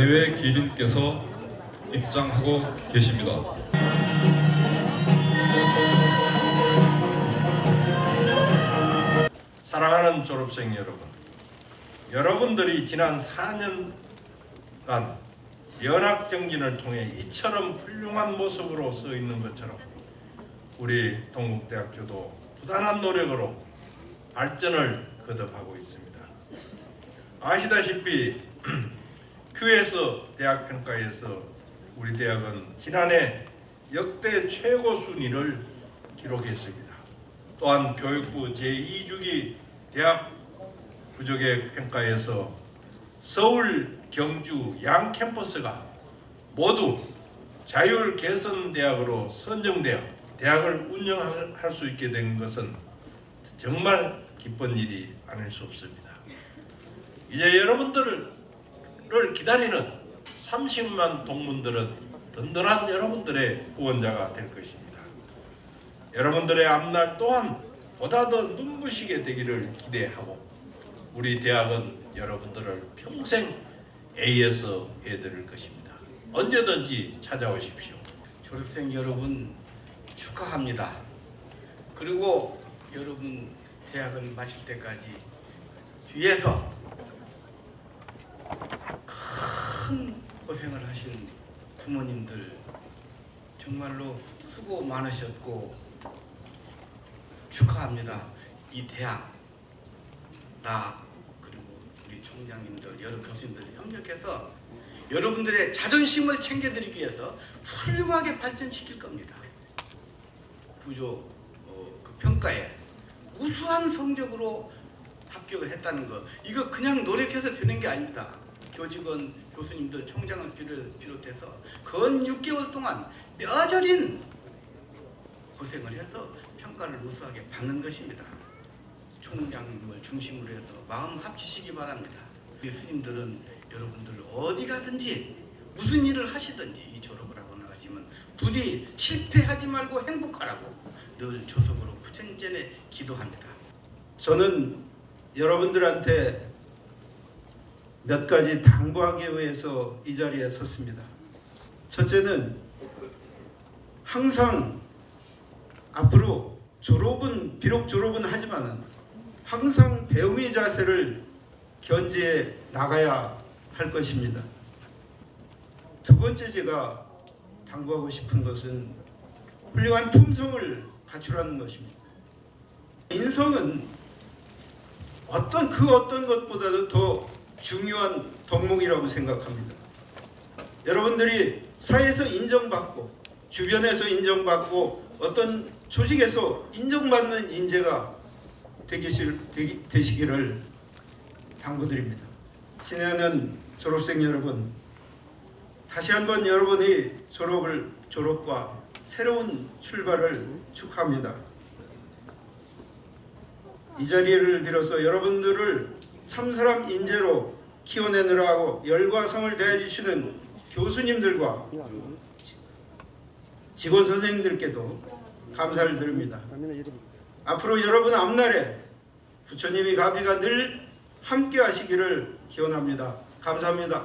대외 기린께서 입장하고 계십니다. 사랑하는 졸업생 여러분, 여러분들이 지난 4년간 연학 정진을 통해 이처럼 훌륭한 모습으로 서 있는 것처럼 우리 동국대학교도 부단한 노력으로 발전을 거듭하고 있습니다. 아시다시피 QS 대학 평가에서 우리 대학은 지난해 역대 최고 순위를 기록했습니다. 또한 교육부 제2주기 대학 부족의 평가에서 서울, 경주 양 캠퍼스가 모두 자율 개선 대학으로 선정되어 대학을 운영할 수 있게 된 것은 정말 기쁜 일이 아닐 수 없습니다. 이제 여러분들을 기다리는 30만 동문들은 든든한 여러분들의 후원자가 될 것입니다. 여러분들의 앞날 또한 보다 더 눈부시게 되기를 기대하고 우리 대학은 여러분들을 평생 AS 해드릴 것입니다. 언제든지 찾아오십시오. 졸업생 여러분 축하합니다. 그리고 여러분 대학을 마칠 때까지 뒤에서 고생을 하신 부모님들 정말로 수고 많으셨고 축하합니다. 이 대학 나 그리고 우리 총장님들 여러 교수님들 협력해서 여러분들의 자존심을 챙겨드리기 위해서 훌륭하게 발전시킬 겁니다. 부조 어, 그 평가에 우수한 성적으로 합격을 했다는 거 이거 그냥 노력해서 되는 게 아닙니다. 교직원 교수님들 총장을 비롯- 비롯해서 건 6개월 동안 뼈저린 고생을 해서 평가를 우수하게 받는 것입니다. 총장님을 중심으로 해서 마음 합치시기 바랍니다. 우리 스님들은 여러분들 어디 가든지 무슨 일을 하시든지 이 졸업을 하고 나가시면 부디 실패하지 말고 행복하라고 늘 조석으로 부처님전에 기도합니다. 저는 여러분들한테 몇 가지 당부하기 위해서 이 자리에 섰습니다. 첫째는 항상 앞으로 졸업은 비록 졸업은 하지만 항상 배움의 자세를 견지해 나가야 할 것입니다. 두 번째 제가 당부하고 싶은 것은 훌륭한 품성을 갖추라는 것입니다. 인성은 어떤 그 어떤 것보다도 더 중요한 덕목이라고 생각합니다. 여러분들이 사회에서 인정받고 주변에서 인정받고 어떤 조직에서 인정받는 인재가 되기실, 되기, 되시기를 당부드립니다. 신혜는 졸업생 여러분 다시 한번 여러분이 졸업을 졸업과 새로운 출발을 축하합니다. 이 자리를 빌어서 여러분들을 참사람 인재로 키워내느라고 열과 성을 다해주시는 교수님들과 직원 선생님들께도 감사를 드립니다. 앞으로 여러분 앞날에 부처님이 가비가 늘 함께 하시기를 기원합니다. 감사합니다.